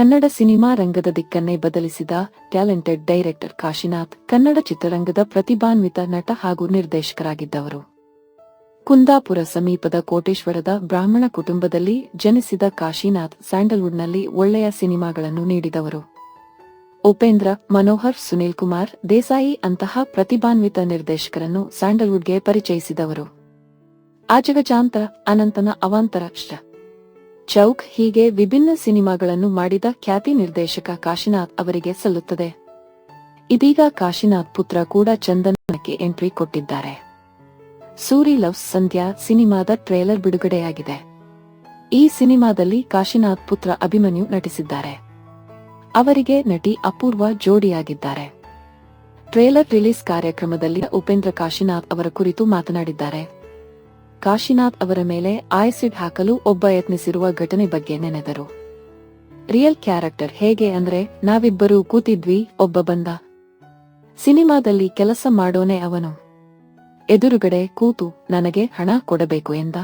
Kannada cinema ರಂಗದ ದಿಕ್ಕನ್ನೇ ಬದಲಿಸಿದ ಟ್ಯಾಲೆಂಟೆಡ್ ಡೈರೆಕ್ಟರ್ ಕಾಶಿನಾಥ್ ಕನ್ನಡ ಚಿತ್ರರಂಗದ ಪ್ರತಿಭಾನ್ವಿತ ನಟ ಹಾಗೂ ನಿರ್ದೇಶಕರಾಗಿದ್ದವರು. ಕುಂದಾಪುರ ಸಮೀಪದ ಕೋಟೇಶ್ವರದ ಬ್ರಾಹ್ಮಣ ಕುಟುಂಬದಲ್ಲಿ ಜನಿಸಿದ ಕಾಶಿನಾಥ್ ಸ್ಯಾಂಡಲ್ವುಡ್ನಲ್ಲಿ ಒಳ್ಳೆಯ ಸಿನಿಮಾಗಳನ್ನು ನೀಡಿದವರು. ಉಪೇಂದ್ರ, ಮನೋಹರ್, ಸುನೀಲ್ ಕುಮಾರ್, ದೇಸಾಯಿ ಅಂತಹ ಪ್ರತಿಭಾನ್ವಿತ ನಿರ್ದೇಶಕರನ್ನು ಸ್ಯಾಂಡಲ್ವುಡ್ಗೆ ಪರಿಚಯಿಸಿದವರು. ಆಜಗಜಾಂತರ ಅನಂತನ ಅವಾಂತರ ಚೌಕ್ ಹೀಗೆ ವಿಭಿನ್ನ ಸಿನಿಮಾಗಳನ್ನು ಮಾಡಿದ ಖ್ಯಾತಿ ನಿರ್ದೇಶಕ ಕಾಶಿನಾಥ್ ಅವರಿಗೆ ಸಲ್ಲುತ್ತದೆ. ಇದೀಗ ಕಾಶಿನಾಥ್ ಪುತ್ರ ಕೂಡ ಚಂದನಕ್ಕೆ ಎಂಟ್ರಿ ಕೊಟ್ಟಿದ್ದಾರೆ. ಸೂರಿ ಲವ್ ಸಂಧ್ಯಾ ಸಿನಿಮಾದ ಟ್ರೇಲರ್ ಬಿಡುಗಡೆಯಾಗಿದೆ. ಈ ಸಿನಿಮಾದಲ್ಲಿ ಕಾಶಿನಾಥ್ ಪುತ್ರ ಅಭಿಮನ್ಯು ನಟಿಸಿದ್ದಾರೆ. ಅವರಿಗೆ ನಟಿ ಅಪೂರ್ವ ಜೋಡಿಯಾಗಿದ್ದಾರೆ. ಟ್ರೇಲರ್ ರಿಲೀಸ್ ಕಾರ್ಯಕ್ರಮದಲ್ಲಿ ಉಪೇಂದ್ರ ಕಾಶಿನಾಥ್ ಅವರ ಕುರಿತು ಮಾತನಾಡಿದ್ದಾರೆ. ಕಾಶಿನಾಥ್ ಅವರ ಮೇಲೆ ಆಸಿಡ್ ಹಾಕಲು ಒಬ್ಬ ಯತ್ನಿಸಿರುವ ಘಟನೆ ಬಗ್ಗೆ ನೆನೆದರು. ರಿಯಲ್ ಕ್ಯಾರೆಕ್ಟರ್ ಹೇಗೆ ಅಂದ್ರೆ, ನಾವಿಬ್ಬರೂ ಕೂತಿದ್ವಿ, ಒಬ್ಬ ಬಂದ. ಸಿನಿಮಾದಲ್ಲಿ ಕೆಲಸ ಮಾಡೋನೆ ಅವನು. ಎದುರುಗಡೆ ಕೂತು, ನನಗೆ ಹಣ ಕೊಡಬೇಕು ಎಂದ.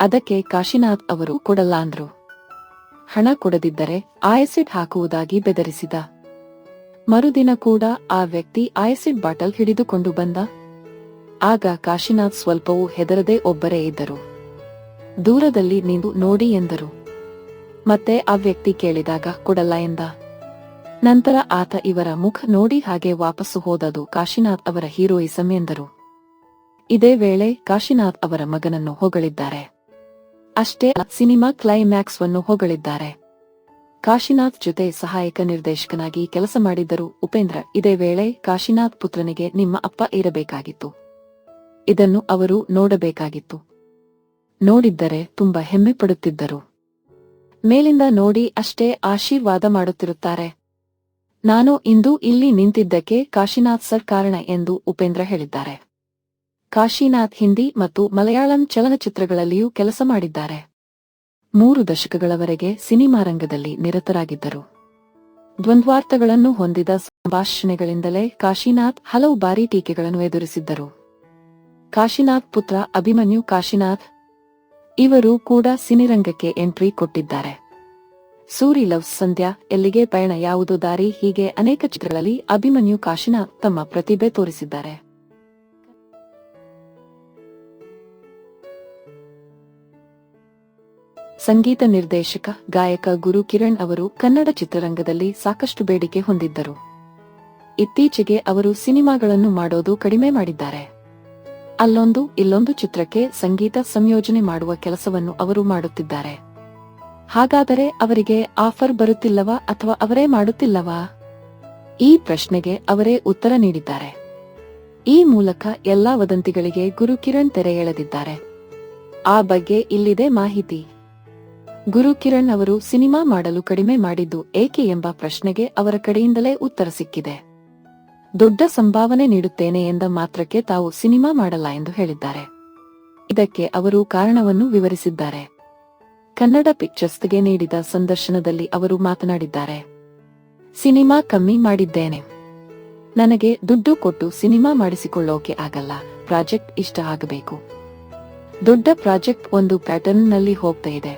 ಅದಕ್ಕೆ ಕಾಶಿನಾಥ್ ಅವರು ಕೊಡಲ್ಲ ಅಂದ್ರು. ಹಣ ಕೊಡದಿದ್ದರೆ ಆಯಸಿಡ್ ಹಾಕುವುದಾಗಿ ಬೆದರಿಸಿದ. ಮರುದಿನ ಕೂಡ ಆ ವ್ಯಕ್ತಿ ಆಯಸಿಡ್ ಬಾಟಲ್ ಹಿಡಿದುಕೊಂಡು ಬಂದ. ಆಗ ಕಾಶಿನಾಥ್ ಸ್ವಲ್ಪವೂ ಹೆದರದೆ ಒಬ್ಬರೇ ಇದ್ದರು. ದೂರದಲ್ಲಿ ನೀವು ನೋಡಿ ಎಂದರು. ಮತ್ತೆ ಆ ವ್ಯಕ್ತಿ ಕೇಳಿದಾಗ, ಕೊಡಲ್ಲ ಎಂದ. ನಂತರ ಆತ ಇವರ ಮುಖ ನೋಡಿ ಹಾಗೆ ವಾಪಸ್ಸು ಹೋದದು ಕಾಶಿನಾಥ್ ಅವರ ಹೀರೋಯಿಸಂ ಎಂದರು. ಇದೇ ವೇಳೆ ಕಾಶಿನಾಥ್ ಅವರ ಮಗನನ್ನು ಹೊಗಳಿದ್ದಾರೆ. ಅಷ್ಟೇ ಸಿನಿಮಾ ಕ್ಲೈಮ್ಯಾಕ್ಸ್ ಅನ್ನು ಹೊಗಳಿದ್ದಾರೆ. ಕಾಶಿನಾಥ್ ಜೊತೆ ಸಹಾಯಕ ನಿರ್ದೇಶಕನಾಗಿ ಕೆಲಸ ಮಾಡಿದ್ದರು ಉಪೇಂದ್ರ. ಇದೇ ವೇಳೆ ಕಾಶಿನಾಥ್ ಪುತ್ರನಿಗೆ ನಿಮ್ಮ ಅಪ್ಪ ಇರಬೇಕಾಗಿತ್ತು. ಇದನ್ನು ಅವರು ನೋಡಬೇಕಾಗಿತ್ತು. ನೋಡಿದ್ದರೆ ತುಂಬಾ ಹೆಮ್ಮೆ ಪಡುತ್ತಿದ್ದರು. ಮೇಲಿಂದ ನೋಡಿ ಅಷ್ಟೇ ಆಶೀರ್ವಾದ ಮಾಡುತ್ತಿರುತ್ತಾರೆ. ನಾನು ಇಂದು ಇಲ್ಲಿ ನಿಂತಿದ್ದಕ್ಕೆ ಕಾಶಿನಾಥ್ ಸರ್ ಕಾರಣ ಎಂದು ಉಪೇಂದ್ರ ಹೇಳಿದ್ದಾರೆ. ಕಾಶಿನಾಥ್ ಹಿಂದಿ ಮತ್ತು ಮಲಯಾಳಂ ಚಲನಚಿತ್ರಗಳಲ್ಲಿಯೂ ಕೆಲಸ ಮಾಡಿದ್ದಾರೆ. ಮೂರು ದಶಕಗಳವರೆಗೆ ಸಿನಿಮಾ ರಂಗದಲ್ಲಿ ನಿರತರಾಗಿದ್ದರು. ದ್ವಂದ್ವಾರ್ಥಗಳನ್ನು ಹೊಂದಿದ ಸಂಭಾಷಣೆಗಳಿಂದಲೇ ಕಾಶಿನಾಥ್ ಹಲವು ಬಾರಿ ಟೀಕೆಗಳನ್ನು ಎದುರಿಸಿದ್ದರು. ಕಾಶಿನಾಥ್ ಪುತ್ರ ಅಭಿಮನ್ಯು ಕಾಶಿನಾಥ್ ಇವರು ಕೂಡ ಸಿನಿರಂಗಕ್ಕೆ ಎಂಟ್ರಿ ಕೊಟ್ಟಿದ್ದಾರೆ. ಸೂರಿ ಲವ್ ಸಂಧ್ಯಾ, ಎಲ್ಲಿಗೆ ಪಯಣ ಯಾವುದು ದಾರಿ, ಹೀಗೆ ಅನೇಕ ಚಿತ್ರಗಳಲ್ಲಿ ಅಭಿಮನ್ಯು ಕಾಶಿನಾಥ್ ತಮ್ಮ ಪ್ರತಿಭೆ ತೋರಿಸಿದ್ದಾರೆ. ಸಂಗೀತ ನಿರ್ದೇಶಕ, ಗಾಯಕ ಗುರು ಕಿರಣ್ ಅವರು ಕನ್ನಡ ಚಿತ್ರರಂಗದಲ್ಲಿ ಸಾಕಷ್ಟು ಬೇಡಿಕೆ ಹೊಂದಿದ್ದರು. ಇತ್ತೀಚೆಗೆ ಅವರು ಸಿನಿಮಾಗಳನ್ನು ಮಾಡೋದು ಕಡಿಮೆ ಮಾಡಿದ್ದಾರೆ. ಅಲ್ಲೊಂದು ಇಲ್ಲೊಂದು ಚಿತ್ರಕ್ಕೆ ಸಂಗೀತ ಸಂಯೋಜನೆ ಮಾಡುವ ಕೆಲಸವನ್ನು ಅವರು ಮಾಡುತ್ತಿದ್ದಾರೆ. ಹಾಗಾದರೆ ಅವರಿಗೆ ಆಫರ್ ಬರುತ್ತಿಲ್ಲವಾ ಅಥವಾ ಅವರೇ ಮಾಡುತ್ತಿಲ್ಲವಾ? ಈ ಪ್ರಶ್ನೆಗೆ ಅವರೇ ಉತ್ತರ ನೀಡಿದ್ದಾರೆ. ಈ ಮೂಲಕ ಎಲ್ಲಾ ವದಂತಿಗಳಿಗೆ ಗುರು ಕಿರಣ್ ತೆರೆ ಎಳೆದಿದ್ದಾರೆ. ಆ ಬಗ್ಗೆ ಇಲ್ಲಿದೆ ಮಾಹಿತಿ. ಗುರು ಕಿರಣ್ ಅವರು ಸಿನಿಮಾ ಮಾಡಲು ಕಡಿಮೆ ಮಾಡಿದ್ದು ಏಕೆ ಎಂಬ ಪ್ರಶ್ನೆಗೆ ಅವರ ಕಡೆಯಿಂದಲೇ ಉತ್ತರ ಸಿಕ್ಕಿದೆ. ದೊಡ್ಡ ಸಂಭಾವನೆ ನೀಡುತ್ತೇನೆ ಎಂದ ಮಾತ್ರಕ್ಕೆ ತಾವು ಸಿನಿಮಾ ಮಾಡಲ್ಲ ಎಂದು ಹೇಳಿದ್ದಾರೆ. ಇದಕ್ಕೆ ಅವರು ಕಾರಣವನ್ನು ವಿವರಿಸಿದ್ದಾರೆ. ಕನ್ನಡ ಪಿಕ್ಚರ್ಸ್ಗೆ ನೀಡಿದ ಸಂದರ್ಶನದಲ್ಲಿ ಅವರು ಮಾತನಾಡಿದ್ದಾರೆ. ಸಿನಿಮಾ ಕಮ್ಮಿ ಮಾಡಿದ್ದೇನೆ. ನನಗೆ ದುಡ್ಡು ಕೊಟ್ಟು ಸಿನಿಮಾ ಮಾಡಿಸಿಕೊಳ್ಳೋಕೆ ಆಗಲ್ಲ, ಪ್ರಾಜೆಕ್ಟ್ ಇಷ್ಟ ಆಗಬೇಕು. ದೊಡ್ಡ ಪ್ರಾಜೆಕ್ಟ್ ಒಂದು ಪ್ಯಾಟರ್ನ್ನಲ್ಲಿ ಹೋಗ್ತಾ ಇದೆ.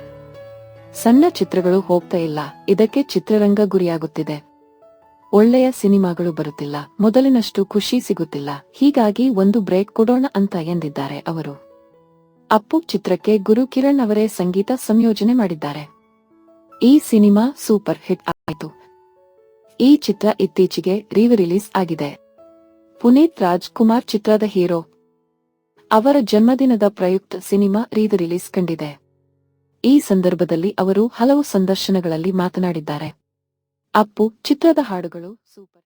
ಸಣ್ಣ ಚಿತ್ರಗಳು ಹೋಗ್ತಾ ಇಲ್ಲ, ಇದಕ್ಕೆ ಚಿತ್ರರಂಗ ಗುರಿಯಾಗುತ್ತಿದೆ. ಒಳ್ಳೆಯ ಸಿನಿಮಾಗಳು ಬರುತ್ತಿಲ್ಲ, ಮೊದಲಿನಷ್ಟು ಖುಷಿ ಸಿಗುತ್ತಿಲ್ಲ, ಹೀಗಾಗಿ ಒಂದು ಬ್ರೇಕ್ ಕೊಡೋಣ ಅಂತ ಎಂದಿದ್ದಾರೆ ಅವರು. ಅಪ್ಪು ಚಿತ್ರಕ್ಕೆ ಗುರು ಕಿರಣ್ ಅವರೇ ಸಂಗೀತ ಸಂಯೋಜನೆ ಮಾಡಿದ್ದಾರೆ. ಈ ಸಿನಿಮಾ ಸೂಪರ್ ಹಿಟ್ ಆಯಿತು. ಈ ಚಿತ್ರ ಇತ್ತೀಚೆಗೆ ರೀವ್ ರಿಲೀಸ್ ಆಗಿದೆ. ಪುನೀತ್ ರಾಜ್ ಕುಮಾರ್ ಚಿತ್ರದ ಹೀರೋ. ಅವರ ಜನ್ಮದಿನದ ಪ್ರಯುಕ್ತ ಸಿನಿಮಾ ರೀವ್ ರಿಲೀಸ್ ಕಂಡಿದೆ. ಈ ಸಂದರ್ಭದಲ್ಲಿ ಅವರು ಹಲವು ಸಂದರ್ಶನಗಳಲ್ಲಿ ಮಾತನಾಡಿದ್ದಾರೆ. ಅಪ್ಪು ಚಿತ್ರದ ಹಾಡುಗಳು ಸೂಪರ್